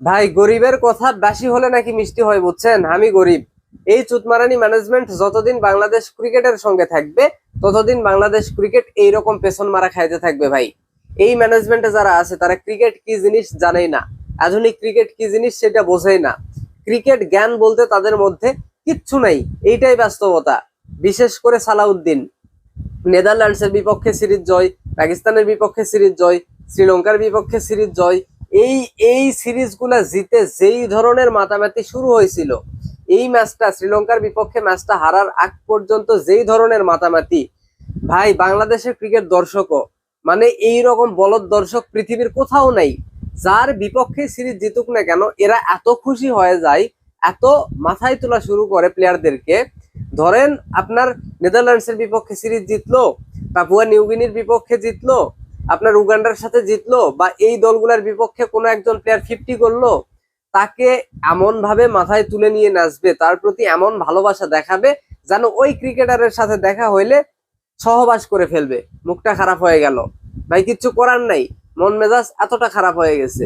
ভাই, গরিবের কথা বেশি হলে নাকি মিষ্টি হয় বুঝছেন? আমি গরিব। এই চুতমারানি ম্যানেজমেন্ট যতদিন বাংলাদেশ ক্রিকেটের সঙ্গে থাকবে, ততদিন বাংলাদেশ ক্রিকেট এইরকম পেছন মারা খাইতে থাকবে ভাই। এই ম্যানেজমেন্টে যারা আছে, তারা ক্রিকেট কি জিনিস জানেই না। আধুনিক ক্রিকেট কি জিনিস সেটা বোঝেই না। ক্রিকেট জ্ঞান বলতে তাদের মধ্যে কিচ্ছু নাই। এইটাই বাস্তবতা। বিশেষ করে সালাউদ্দিন। নেদারল্যান্ডসের বিপক্ষে সিরিজ জয়, পাকিস্তানের বিপক্ষে সিরিজ জয়, শ্রীলঙ্কার বিপক্ষে সিরিজ জয় এই এই সিরিজগুলা জিতে যেই ধরনের মাতামাতি শুরু হয়েছিল, এই ম্যাচটা, শ্রীলঙ্কার বিপক্ষে ম্যাচটা হারার আগ পর্যন্ত যেই ধরনের মাতামাতি, ভাই, বাংলাদেশের ক্রিকেট দর্শকও মানে এই রকম বলদ দর্শক পৃথিবীর কোথাও নাই, যার বিপক্ষে সিরিজ জিতুক না কেন, এরা এত খুশি হয়ে যায়, এত মাথায় তোলা শুরু করে প্লেয়ারদেরকে। ধরেন, আপনার নেদারল্যান্ডসের বিপক্ষে সিরিজ জিতলো, পাপুয়া নিউগিনির বিপক্ষে জিতলো আপনার উগান্ডার সাথে জিতলো বা এই দলগুলোর বিপক্ষে কোনো একজন প্লেয়ার ফিফটি করল, তাকে এমন ভাবে মাথায় তুলে নিয়ে নাচবে, তার প্রতি এমন ভালোবাসা দেখাবে যেন ওই ক্রিকেটারের সাথে দেখা হইলে সহবাস করে ফেলবে। মুখটা খারাপ হয়ে গেল। ভাই কিচ্ছু করার নাই। মন মেজাজ এতটা খারাপ হয়ে গেছে।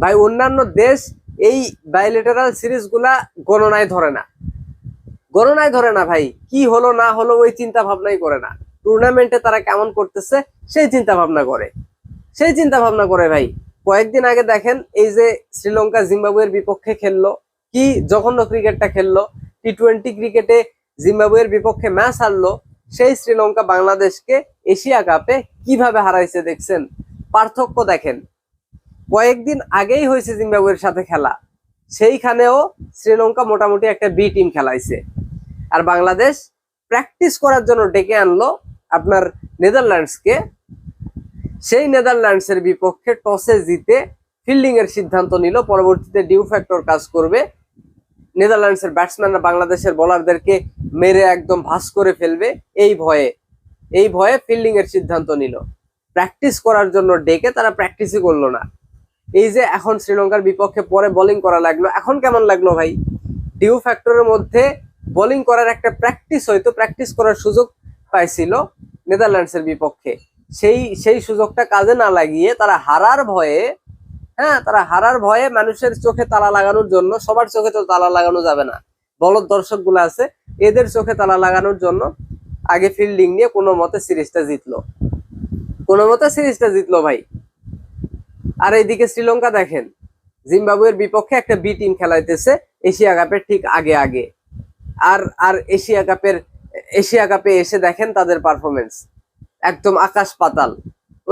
ভাই, অন্যান্য দেশ এই বাইলেটারাল সিরিজগুলা গণনায় ধরে না। গণনায় ধরে না ভাই। কি হলো না হলো ওই চিন্তা ভাবনাই করে না। টুর্নামেন্টে তারা কেমন করতেছে, সেই চিন্তা ভাবনা করে। সেই চিন্তা ভাবনা করে ভাই। কয়েকদিন আগে দেখেন, এই যে শ্রীলঙ্কা জিম্বাবুয়ের বিপক্ষে খেললো, কি জঘন্য ক্রিকেটটা খেললো টি টোয়েন্টি ক্রিকেটে জিম্বাবুয়ের বিপক্ষে ম্যাচ হারলো, সেই শ্রীলঙ্কা বাংলাদেশকে এশিয়া কাপে কীভাবে হারাইছে দেখছেন? পার্থক্য দেখেন। কয়েকদিন আগেই হয়েছে জিম্বাবুয়ের সাথে খেলা। সেইখানেও শ্রীলঙ্কা মোটামুটি একটা বি টিম খেলাইছে। আর বাংলাদেশ প্র্যাকটিস করার জন্য ডেকে আনলো আপনার নেদারল্যান্ডসকে, সেই নেদারল্যান্ডসের বিপক্ষে টসে জিতে ফিল্ডিং এর সিদ্ধান্ত নিল। পরবর্তীতে ডিউ ফ্যাক্টর কাজ করবে। নেদারল্যান্ডসের ব্যাটসম্যানরা বাংলাদেশের বোলারদেরকে মেরে একদম ভাস করে ফেলবে। এই ভয়ে এই ভয়ে ফিল্ডিং এর সিদ্ধান্ত নিল। প্র্যাকটিস করার জন্য ডেকে তারা প্র্যাকটিসই করল না। এই যে এখন শ্রীলঙ্কার বিপক্ষে পরে বোলিং করা লাগল। এখন কেমন লাগল ভাই? ডিউ ফ্যাক্টরের মধ্যে বোলিং করার একটা প্র্যাকটিস হয়তো প্র্যাকটিস করার সুযোগ পাইছিল। নেদারল্যান্ডসের বিপক্ষে। সেই সেই সুযোগটা কাজে না লাগিয়ে তারা হারার ভয়ে হ্যাঁ তারা হারার ভয়ে মানুষের চোখে তালা লাগানোর জন্য, সবার চোখে তো তালা লাগানো যাবে না। বলদ দর্শক আছে, এদের চোখে তালা লাগানোর জন্য আগে ফিল্ডিং নিয়ে কোনো মতে সিরিজটা জিতলো। কোনো মতে সিরিজটা জিতলো ভাই। আর এইদিকে শ্রীলঙ্কা দেখেন, জিম্বাবুয়ের বিপক্ষে একটা বি টিম খেলাইতেছে, এশিয়া কাপের ঠিক আগে আগে। আর আর এশিয়া কাপের এশিয়া কাপে এসে দেখেন তাদের পারফরমেন্স একদম আকাশ পাতাল।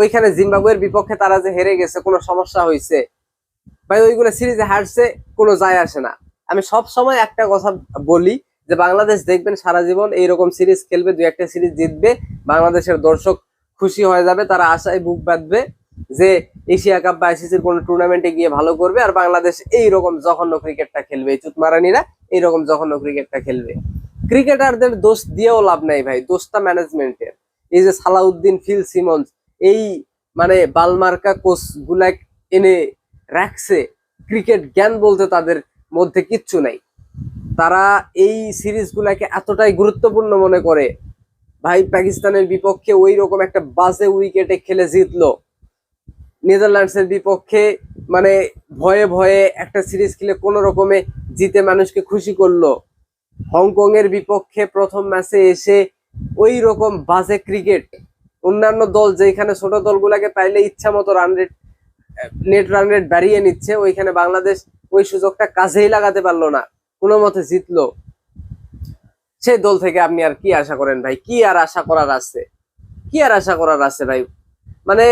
ওইখানে জিম্বাবুয়ের বিপক্ষে তারা যে হেরে গেছে, কোনো সমস্যা হয়েছে ভাই, ওইগুলো সিরিজে হারছে, কোনো যায় আসে না। আমি সব সময় একটা কথা বলি যে, বাংলাদেশ দেখবেন সারা জীবন এইরকম সিরিজ খেলবে দু একটা সিরিজ জিতবে, বাংলাদেশের দর্শক খুশি হয়ে যাবে, তারা আশায় বুক বাঁধবে যে, এশিয়া কাপ বা আইসিসির কোনো টুর্নামেন্টে গিয়ে ভালো করবে, আর বাংলাদেশ এইরকম জঘন্য ক্রিকেটটা খেলবে। চুতমারানিরা এইরকম জঘন্য ক্রিকেটটা খেলবে। ক্রিকেটারদের দোষ দিয়েও লাভ নাই ভাই, দোষটা ম্যানেজমেন্টের এই যে সালাউদ্দিন, ফিল সিমন্স, এই মানে বালমার্কা কোচগুলা এনে রাখছে, ক্রিকেট জ্ঞান বলতে তাদের মধ্যে কিচ্ছু নাই। তারা এই সিরিজগুলাকে এতটাই গুরুত্বপূর্ণ মনে করে, ভাই পাকিস্তানের বিপক্ষে ওই রকম একটা বাজে উইকেটে খেলে জিতলো। নেদারল্যান্ডসের বিপক্ষে মানে ভয়ে ভয়ে একটা সিরিজ খেলে কোনো রকমে জিতে মানুষকে খুশি করল। হংকং এর বিপক্ষে প্রথম ম্যাচে এসে ওই রকম বাজে ক্রিকেট। অন্যান্য দল যেখানে ছোট দলগুলাকে পাইলে ইচ্ছা মতো run rate net run rate বাড়িয়ে নিচ্ছে, ওইখানে বাংলাদেশ ওই সুযোগটা কাজেই লাগাতে পারল না। কোনো মতে জিতলো। সেই দল থেকে আপনি আর কি আশা করেন ভাই? কি আর আশা করার আছে? কি আর আশা করার আছে ভাই? মানে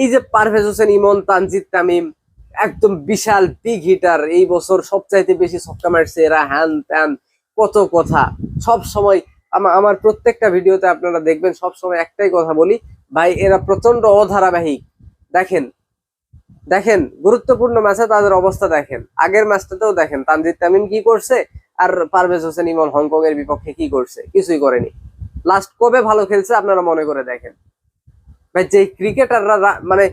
এই যে পারভেজ হোসেন, ইমন, তানজিদ তামিম, একদম বিশাল বিগ হিটার এই বছর সবচাইতে বেশি ছক্কা মারছে এরা হ্যান ত্যান কত কথা। সব সময় আমা- আমার প্রত্যেকটা ভিডিওতে আপনারা দেখবেন, সব সময় একটাই কথা বলি, ভাই, এরা প্রচণ্ড অধারাবাহিক। দেখেন দেখেন, গুরুত্বপূর্ণ ম্যাচে তাদের অবস্থা দেখেন। আগের ম্যাচটাতেও দেখেন, তানজিদ তামিম কি করছে আর পারভেজ হোসেন ইমন হংকং এর বিপক্ষে কি করছে? কিছুই করেনি। লাস্ট কবে ভালো খেলছে আপনারা মনে করে দেখেন। ভাই যে ক্রিকেটাররা মানে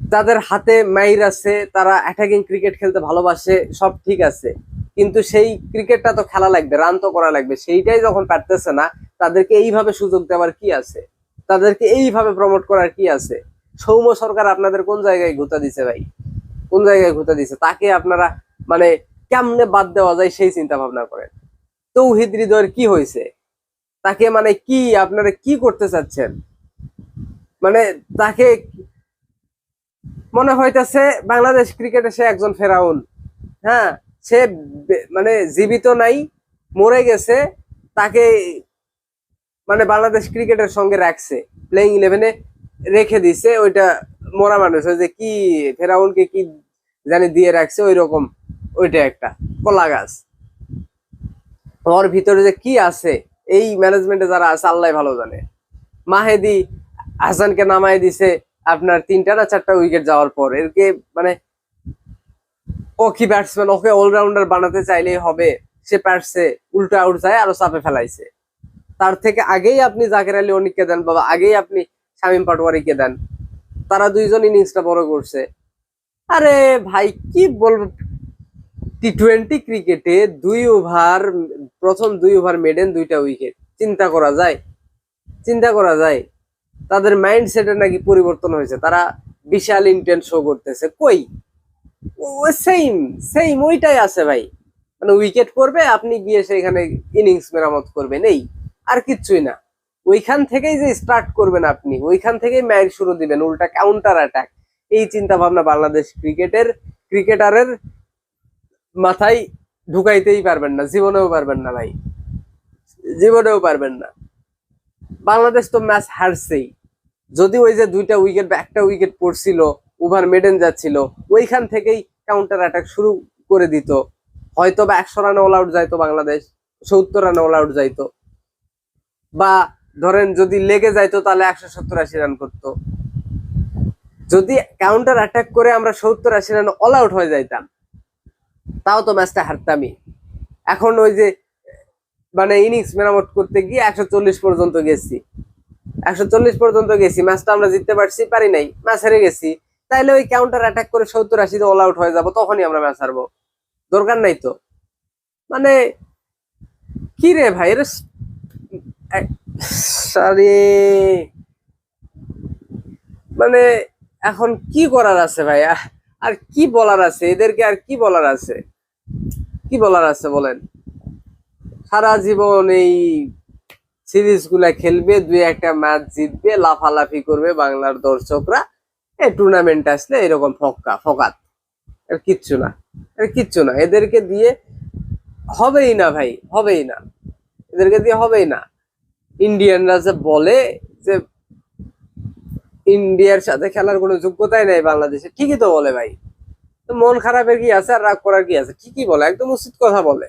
যাদের হাতে মাইর আছে, তারা অ্যাটাকিং ক্রিকেট খেলতে ভালোবাসে, সব ঠিক আছে। কিন্তু সেই ক্রিকেটটা তো খেলা লাগবে রান তো করা লাগবে। সেইটাই যখন পারতেছে না, তাদেরকে এইভাবে সুযোগ দেওয়ার কি আছে? তাদেরকে এইভাবে প্রমোট করার কি আছে? সৌম্য সরকার আপনাদের কোন জায়গায় ঘুতা দিছে ভাই? কোন জায়গায় ঘুরতে দিছে? তাকে আপনারা মানে কেমনে বাদ দেওয়া যায় সেই চিন্তা ভাবনা করেন। তৌহিদ হৃদয়ের কি হয়েছে? তাকে মানে কি, আপনারা কি করতে চাচ্ছেন? মানে তাকে মনে হইতেছে বাংলাদেশ ক্রিকেটে সে একজন ফেরাউন। হ্যাঁ সে মানে জীবিত নাই, মরে গেছে, তাকে মানে বাংলাদেশ ক্রিকেটের সঙ্গে রাখছে প্লেইং ইলেভেনে রেখে দিছে, ওইটা মরা মানুষ যে কি ফেরাউনকে কি জানি দিয়ে রাখছে ওই রকম ওইটা একটা, কলা গাছ। ওর ভিতরে যে কি আছে, এই ম্যানেজমেন্টে যারা আছে, আল্লাহ ভালো জানে। মাহেদি হাসানকে নামাই দিছে আপনার তিনটা না চারটা উইকেট যাওয়ার পর। এরকে মানে ও কি ব্যাটসম্যান ওকে অলরাউন্ডার বানাতে চাইলেই হবে। সে পারছে, উল্টো আউট যায় আরও চাপে ফেলাইছে। তার থেকে আগেই আপনি জাকের আলী অনিককে দেন বাবা আগেই আপনি শামীম পাটোয়ারিকে দেন। তারা দুইজন ইনিংসটা বড় করছে। আরে ভাই, কি বলব? টি টোয়েন্টি ক্রিকেটে দুই ওভার প্রথম দুই ওভার মেডেন দুইটা উইকেট চিন্তা করা যায়। চিন্তা করা যায়। তাদের মাইন্ড সেটের নাকি পরিবর্তন হয়েছে। তারা বিশাল ইন্টেন্ট শো করতেছে। কই? সেম সেম ওইটাই আছে ভাই। মানে উইকেট পড়বে আপনি গিয়ে সেখানে ইনিংস মেরামত করবেন। এই, আর কিচ্ছুই না। ওইখান থেকেই যে স্টার্ট করবেন আপনি, ওইখান থেকেই ম্যাচ শুরু দিবেন, উল্টা কাউন্টার অ্যাটাক এই চিন্তা ভাবনা বাংলাদেশ ক্রিকেটের, ক্রিকেটারের মাথায় ঢুকাইতেই পারবেন না। জীবনেও পারবেন না ভাই। জীবনেও পারবেন না। বাংলাদেশ তো ম্যাচ হারছেই। যদি ওই যে দুইটা উইকেট বা একটা উইকেট পড়ছিল ওভার মেডেন যাচ্ছিল, ওইখান থেকেই কাউন্টার অ্যাটাক শুরু করে দিত। হয়তো বা একশো রানে অল আউট যাইতো বাংলাদেশ, সত্তর রানে অল আউট যাইতো। বা ধরেন যদি লেগে যাইতো, তাহলে একশো সত্তর আশি রান করতো। যদি কাউন্টার অ্যাটাক করে আমরা সত্তর আশি রান অল আউট হয়ে যাইতাম, তাও তো ম্যাচটা হারতামই। এখন ওই যে মানে ইনিংস মেরামত করতে গিয়ে একশো চল্লিশ পর্যন্ত গেছি। একশো চল্লিশ পর্যন্ত গেছি ম্যাচটা আমরা জিততে পারছি, পারি নাই ম্যাচ হেরে গেছি। তাইলে ওই কাউন্টার অ্যাটাক করে সত্তর আশিতে অল আউট হয়ে যাব, তখনই আমরা ম্যাচ হারবো। দরকার নাই তো। মানে কি রে ভাই, এর আরে মানে এখন কি করার আছে ভাই? আর কি বলার আছে? এদেরকে আর কি বলার আছে? কি বলার আছে বলেন? সারা জীবন এই সিরিজগুলা খেলবে, দুই একটা ম্যাচ জিতবে, লাফালাফি করবে বাংলার দর্শকরা। এই টুর্নামেন্ট আসলে এরকম ফক্কা, ফকাত। আর কিচ্ছু না আর কিচ্ছু না। এদেরকে দিয়ে হবেই না ভাই, হবেই না। এদেরকে দিয়ে হবেই না। ইন্ডিয়ানরা যে বলে যে ইন্ডিয়ার সাথে খেলার কোনো যোগ্যতাই নাই বাংলাদেশে, ঠিকই তো বলে ভাই। মন খারাপের কি আছে আর রাগ করার কি আছে? ঠিকই বলে, একদম উচিত কথা বলে।